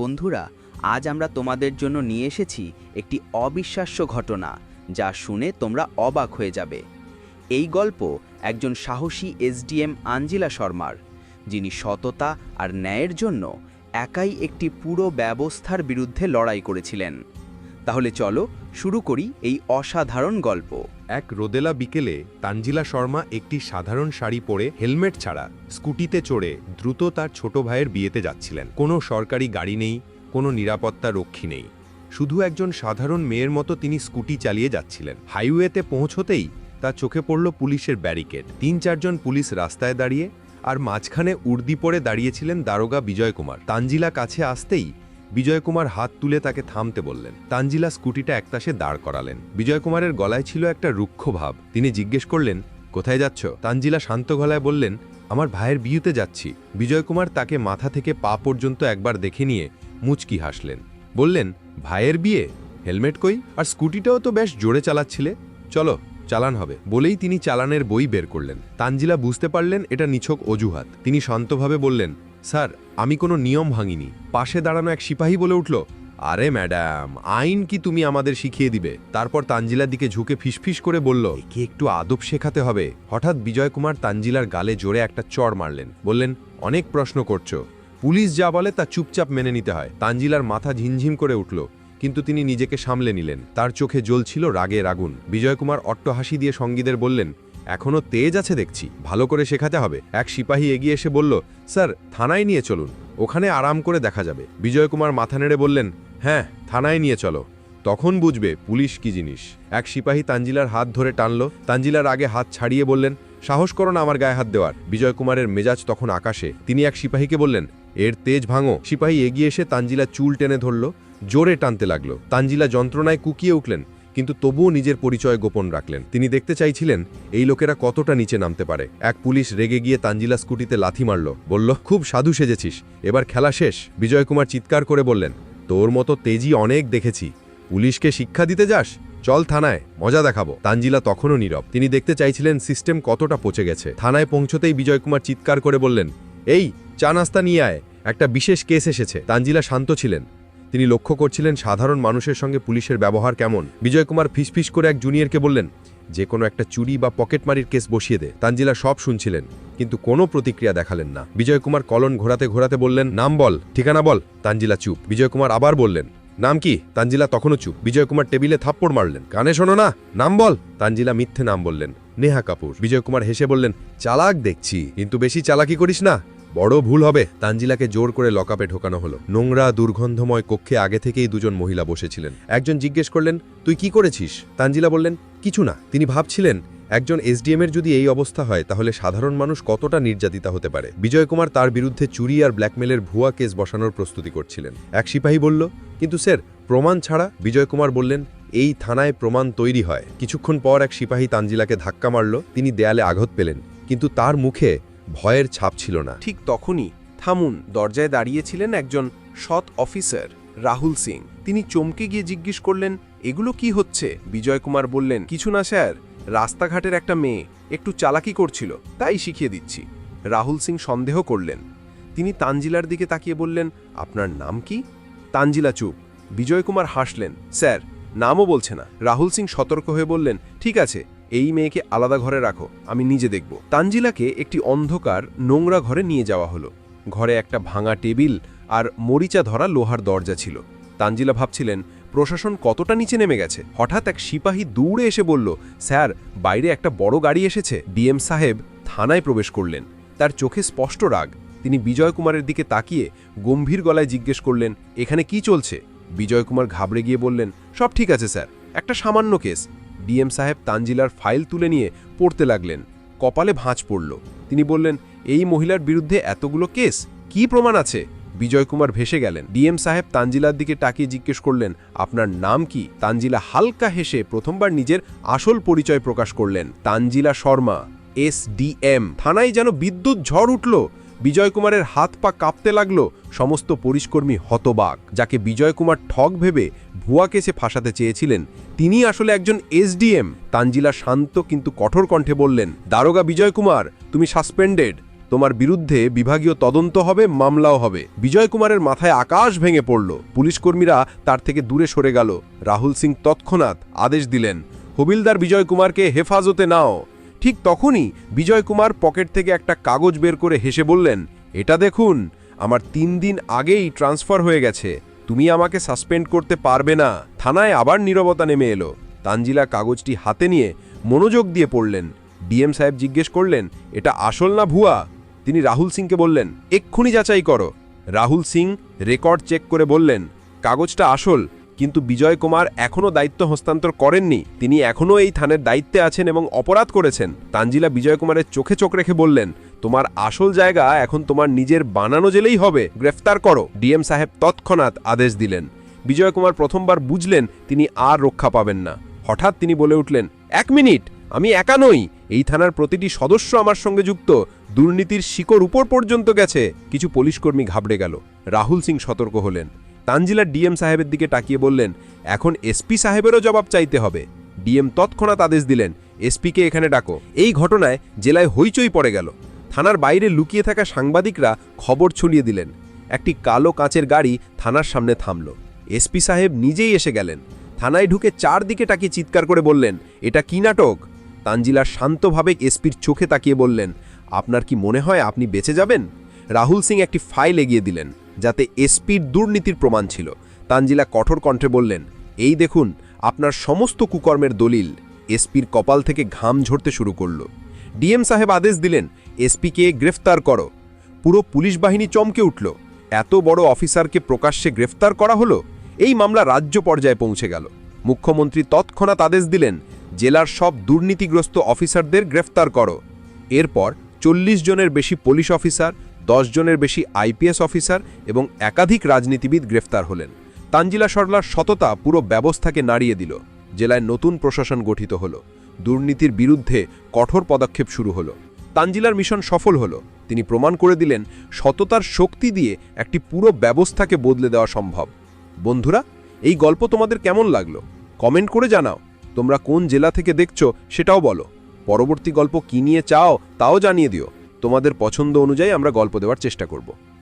বন্ধুরা, আজ আমরা তোমাদের জন্য নিয়ে এসেছি একটি অবিশ্বাস্য ঘটনা, যা শুনে তোমরা অবাক হয়ে যাবে। এই গল্প একজন সাহসী এসডিএম আঞ্জিলা শর্মার, যিনি সততা আর ন্যায়ের জন্য একাই একটি পুরো ব্যবস্থার বিরুদ্ধে লড়াই করেছিলেন। তাহলে চলো শুরু করি এই অসাধারণ গল্প। এক রোদেলা বিকেলে তানজিলা শর্মা একটি সাধারণ শাড়ি পরে হেলমেট ছাড়া স্কুটিতে চড়ে দ্রুত তার ছোট ভাইয়ের বিয়েতে যাচ্ছিলেন। কোনো সরকারি গাড়ি নেই, কোনো নিরাপত্তা রক্ষী নেই। শুধু একজন সাধারণ মেয়ের মতো তিনি স্কুটি চালিয়ে যাচ্ছিলেন। হাইওয়েতে পৌঁছতেই তা চোখে পড়ল পুলিশের ব্যারিকেড। তিন চারজন পুলিশ রাস্তায় দাঁড়িয়ে আর মাঝখানে উর্দি পরে দাঁড়িয়েছিলেন দারোগা বিজয় কুমার তানজিলা কাছে আসতেই বিজয় কুমার হাত তুলে তাকে থামতে বললেন। তানজিলা স্কুটিটা একতাসে দাঁড় করালেন। বিজয় কুমারের গলায় ছিল একটা রুক্ষ ভাব। তিনি জিজ্ঞেস করলেন, কোথায় যাচ্ছ? তানজিলা শান্ত গলায় বললেন, আমার ভাইয়ের বিয়েতে যাচ্ছি। বিজয় কুমার তাকে মাথা থেকে পা পর্যন্ত একবার দেখে নিয়ে মুচকি হাসলেন। বললেন, ভাইয়ের বিয়ে? হেলমেট কই? আর স্কুটিটাও তো বেশ জোরে চালাচ্ছিলে। চলো, চালান হবে। বলেই তিনি চালানের বই বের করলেন। তানজিলা বুঝতে পারলেন এটা নিছক অজুহাত। তিনি শান্তভাবে বললেন স্যার, আমি কোনো নিয়ম ভাঙিনি। পাশে দাঁড়ানো এক সিপাহী বলে উঠল, আরে ম্যাডাম, আইন কি তুমি আমাদের শিখিয়ে দিবে? তারপর তানজিলার দিকে ঝুঁকে ফিসফিস করে বলল কি একটু আদব শেখাতে হবে। হঠাৎ বিজয় কুমার তানজিলার গালে জোরে একটা চড় মারলেন, বললেন, অনেক প্রশ্ন করছ। পুলিশ যা বলে তা চুপচাপ মেনে নিতে হয়। তানজিলার মাথা ঝিমঝিম করে উঠল, কিন্তু তিনি নিজেকে সামলে নিলেন। তার চোখে জ্বলছিল রাগের আগুন। বিজয়কুমার অট্টহাসি দিয়ে সঙ্গীদের বললেন এখনও তেজ আছে দেখছি, ভালো করে শেখাতে হবে। এক সিপাহী এগিয়ে এসে বলল, স্যার, থানায় নিয়ে চলুন, ওখানে আরাম করে দেখা যাবে। বিজয়কুমার মাথা নেড়ে বললেন হ্যাঁ থানায় নিয়ে চলো। তখন বুঝবে পুলিশ কি জিনিস। এক সিপাহী তানজিলার হাত ধরে টানল, তানজিলার আগে হাত ছাড়িয়ে বললেন, সাহস করো না আমার গায়ে হাত দেওয়ার। বিজয় কুমারের মেজাজ তখন আকাশে। তিনি এক সিপাহীকে বললেন, এর তেজ ভাঙো। সিপাহী এগিয়ে এসে তানজিলা চুল টেনে ধরল, জোরে টানতে লাগল। তানজিলা যন্ত্রণায় কুকিয়ে উঠলেন কিন্তু তবুও নিজের পরিচয় গোপন রাখলেন। তিনি দেখতে চাইছিলেন, এই লোকেরা কতটা নিচে নামতে পারে। এক পুলিশ রেগে গিয়ে তানজিলা স্কুটিতে লাথি মারল। বলল, খুব সাধু সেজেছিস। এবার খেলা শেষ। বিজয় কুমার চিৎকার করে বললেন, তোর মতো তেজি অনেক দেখেছি। পুলিশকে শিক্ষা দিতে যাস? চল থানায়, মজা দেখাবো। তানজিলা তখনও নীরব। তিনি দেখতে চাইছিলেন সিস্টেম কতটা পচে গেছে। থানায় পৌঁছতেই বিজয় কুমার চিৎকার করে বললেন, এই, চা নাস্তা নিয়ে আয়। একটা বিশেষ কেস এসেছে। তানজিলা শান্ত ছিলেন। তিনি লক্ষ্য করছিলেন সাধারণ মানুষের সঙ্গে পুলিশের ব্যবহার কেমন। বিজয় কুমার ফিসফিস করে এক জুনিয়রকে বললেন, যে কোনো একটা চুরি বা পকেটমারির কেস বসিয়ে দে। তানজিলা সব শুনছিলেন, কিন্তু কোনো প্রতিক্রিয়া দেখালেন না। বিজয় কুমার কলন ঘোরাতে ঘোরাতে বললেন, নাম বল, ঠিকানা বল। তানজিলা চুপ। বিজয় কুমার আবার বললেন, নাম কি? তানজিলা তখনও চুপ। বিজয় কুমার টেবিলে থাপ্পড় মারলেন, কানে শোনো না, নাম বল। তানজিলা মিথ্যে নাম বললেন, নেহা কাপুর। বিজয় কুমার হেসে বললেন, চালাক দেখছি, কিন্তু বেশি চালাকি করিস না। বড় ভুল হবে, তানজিলাকে জোর করে লকআপে ঢোকানো হলো। নোংরা, দুর্গন্ধময় কক্ষে আগে থেকেই দুজন মহিলা বসেছিলেন। একজন জিজ্ঞেস করলেন, তুই কি করেছিস? তানজিলা বললেন, কিছু না। তিনি ভাবছিলেন, একজন এসডিএম এর যদি এই অবস্থা হয়, তাহলে সাধারণ মানুষ কতটা নির্যাতিতা হতে পারে? বিজয় কুমার তার বিরুদ্ধে চুরি আর ব্ল্যাকমেলের ভুয়া কেস বসানোর প্রস্তুতি করছিলেন। এক সিপাহী বলল, কিন্তু স্যার, প্রমাণ ছাড়া? বিজয় কুমার বললেন, এই থানায় প্রমাণ তৈরি হয়। কিছুক্ষণ পর এক সিপাহী তানজিলাকে ধাক্কা মারল। তিনি দেয়ালে আঘাত পেলেন। কিন্তু তার মুখে ভয়ের ছাপ ছিল না। ঠিক তখনই থামুন, দরজায় দাঁড়িয়েছিলেন একজন সৎ অফিসার, রাহুল সিং। তিনি চমকে গিয়ে জিজ্ঞেস করলেন, এগুলো কি হচ্ছে? বিজয় কুমার বললেন, কিছু না স্যার, রাস্তাঘাটের একটা মেয়ে, একটু চালাকি করছিল, তাই শিখিয়ে দিচ্ছি। রাহুল সিং সন্দেহ করলেন। তিনি তানজিলার দিকে তাকিয়ে বললেন, আপনার নাম কি? তানজিলা চুপ। বিজয় কুমার হাসলেন, স্যার, নামও বলছে না। রাহুল সিং সতর্ক হয়ে বললেন, ঠিক আছে এই মেয়েকে আলাদা ঘরে রাখো, আমি নিজে দেখব। তানজিলাকে একটি অন্ধকার নোংরা ঘরে নিয়ে যাওয়া হলো। ঘরে একটা ভাঙা টেবিল আর মরিচা ধরা লোহার দরজা ছিল। তানজিলা ভাবছিলেন, প্রশাসন কতটা নিচে নেমে গেছে? হঠাৎ এক সিপাহী দৌড়ে এসে বলল, স্যার, বাইরে একটা বড় গাড়ি এসেছে। ডিএম সাহেব থানায় প্রবেশ করলেন। তার চোখে স্পষ্ট রাগ। তিনি বিজয় কুমারের দিকে তাকিয়ে গম্ভীর গলায় জিজ্ঞেস করলেন, এখানে কি চলছে? বিজয় কুমার ঘাবড়ে গিয়ে বললেন, সব ঠিক আছে, স্যার। একটা সামান্য কেস। ডিএম সাহেব তানজিলার ফাইল তুলে নিয়ে পড়তে লাগলেন। কপালে ভাঁজ পড়ল। তিনি বললেন, এই মহিলার বিরুদ্ধে এতগুলো কেস? কি প্রমাণ আছে? বিজয় কুমার ভেসে গেলেন। ডিএম সাহেব তানজিলার দিকে তাকিয়ে জিজ্ঞেস করলেন, আপনার নাম কি? তানজিলা হালকা হেসে প্রথমবার নিজের আসল পরিচয় প্রকাশ করলেন। তানজিলা শর্মা এস ডিএম থানায় যেন বিদ্যুৎ ঝড় উঠল। বিজয় কুমারের হাত পা কাঁপতে লাগল সমস্ত পরিষ্কর্মী হতবাক, যাকে বিজয় কুমার ঠক ভেবে ভুয়া কেসে ফাঁসাতে চেয়েছিলেন। তিনি আসলে একজন এসডিএম। তানজিলা শান্ত কিন্তু কঠোর কণ্ঠে বললেন, দারোগা বিজয় কুমার তুমি সাসপেন্ডেড। তোমার বিরুদ্ধে বিভাগীয় তদন্ত হবে, মামলাও হবে। বিজয় কুমারের মাথায় আকাশ ভেঙে পড়ল। পুলিশ কর্মীরা তার থেকে দূরে সরে গেল। রাহুল সিং তৎক্ষণাৎ আদেশ দিলেন, হবিলদার বিজয় কুমারকে হেফাজতে নাও। ঠিক তখনই বিজয় কুমার পকেট থেকে একটা কাগজ বের করে হেসে বললেন, এটা দেখুন, আমার তিন দিন আগেই ট্রান্সফার হয়ে গেছে, তুমি আমাকে সাসপেন্ড করতে পারবে না। থানায় আবার নীরবতা নেমে এলো। তানজিলা কাগজটি হাতে নিয়ে মনোযোগ দিয়ে পড়লেন। ডিএম সাহেব জিজ্ঞেস করলেন, এটা আসল না ভুয়া? তিনি রাহুল সিংকে বললেন, এক্ষুনি যাচাই করো। রাহুল সিং রেকর্ড চেক করে বললেন, কাগজটা আসল। কিন্তু বিজয় কুমার এখনও দায়িত্ব হস্তান্তর করেননি। তিনি এখনও এই থানের দায়িত্বে আছেন এবং অপরাধ করেছেন। তানজিলা বিজয় কুমারের চোখে চোখ রেখে বললেন, তোমার আসল জায়গা এখন তোমার নিজের বানানো জেলেই হবে। গ্রেফতার করো। ডিএম সাহেব তৎক্ষণাৎ আদেশ দিলেন। বিজয় কুমার প্রথমবার বুঝলেন তিনি আর রক্ষা পাবেন না। হঠাৎ তিনি বলে উঠলেন, এক মিনিট, আমি একা নই। এই থানার প্রতিটি সদস্য আমার সঙ্গে যুক্ত। দুর্নীতির শিকড় উপর পর্যন্ত গেছে। কিছু পুলিশকর্মী ঘাবড়ে গেল। রাহুল সিং সতর্ক হলেন। তানজিলার ডিএম সাহেবের দিকে তাকিয়ে বললেন, এখন এসপি সাহেবেরও জবাব চাইতে হবে। ডিএম তৎক্ষণাৎ আদেশ দিলেন, এসপিকে এখানে ডাকো। এই ঘটনায় জেলায় হইচই পড়ে গেল। থানার বাইরে লুকিয়ে থাকা সাংবাদিকরা খবর ছড়িয়ে দিলেন। একটি কালো কাঁচের গাড়ি থানার সামনে থামল। এসপি সাহেব নিজেই এসে গেলেন। থানায় ঢুকে চারদিকে তাকিয়ে চিৎকার করে বললেন, এটা কি নাটক? তানজিলা শান্তভাবে এসপির চোখে তাকিয়ে বললেন, আপনার কি মনে হয় আপনি বেঁচে যাবেন? রাহুল সিং একটি ফাইল এগিয়ে দিলেন। যাতে এসপির দুর্নীতির প্রমাণ ছিল। তানজিলা কঠোর কণ্ঠে বললেন, এই দেখুন, আপনার সমস্ত কুকর্মের দলিল এসপির কপাল থেকে ঘাম ঝরতে শুরু করল। ডিএম সাহেব আদেশ দিলেন, এসপিকে গ্রেফতার করো। পুরো পুলিশ বাহিনী চমকে উঠল। এত বড় অফিসারকে প্রকাশ্যে গ্রেফতার করা হলো? এই মামলা রাজ্য পর্যায়ে পৌঁছে গেল। মুখ্যমন্ত্রী তৎক্ষণাৎ আদেশ দিলেন, জেলার সব দুর্নীতিগ্রস্ত অফিসারদের গ্রেফতার করো। এরপর চল্লিশ জনের বেশি পুলিশ অফিসার দশ জনের বেশি আইপিএস অফিসার এবং একাধিক রাজনীতিবিদ গ্রেফতার হলেন। তানজিলা সরলার সততা পুরো ব্যবস্থাকে নাড়িয়ে দিল। জেলায় নতুন প্রশাসন গঠিত হল। দুর্নীতির বিরুদ্ধে কঠোর পদক্ষেপ শুরু হলো। তানজিলার মিশন সফল হলো। তিনি প্রমাণ করে দিলেন, সততার শক্তি দিয়ে একটি পুরো ব্যবস্থাকে বদলে দেওয়া সম্ভব। বন্ধুরা, এই গল্প তোমাদের কেমন লাগল? কমেন্ট করে জানাও। তোমরা কোন জেলা থেকে দেখছ সেটাও বলো। পরবর্তী গল্প কি নিয়ে চাও তাও জানিয়ে দিও। তোমাদের পছন্দ অনুযায়ী আমরা গল্প দেওয়ার চেষ্টা করব।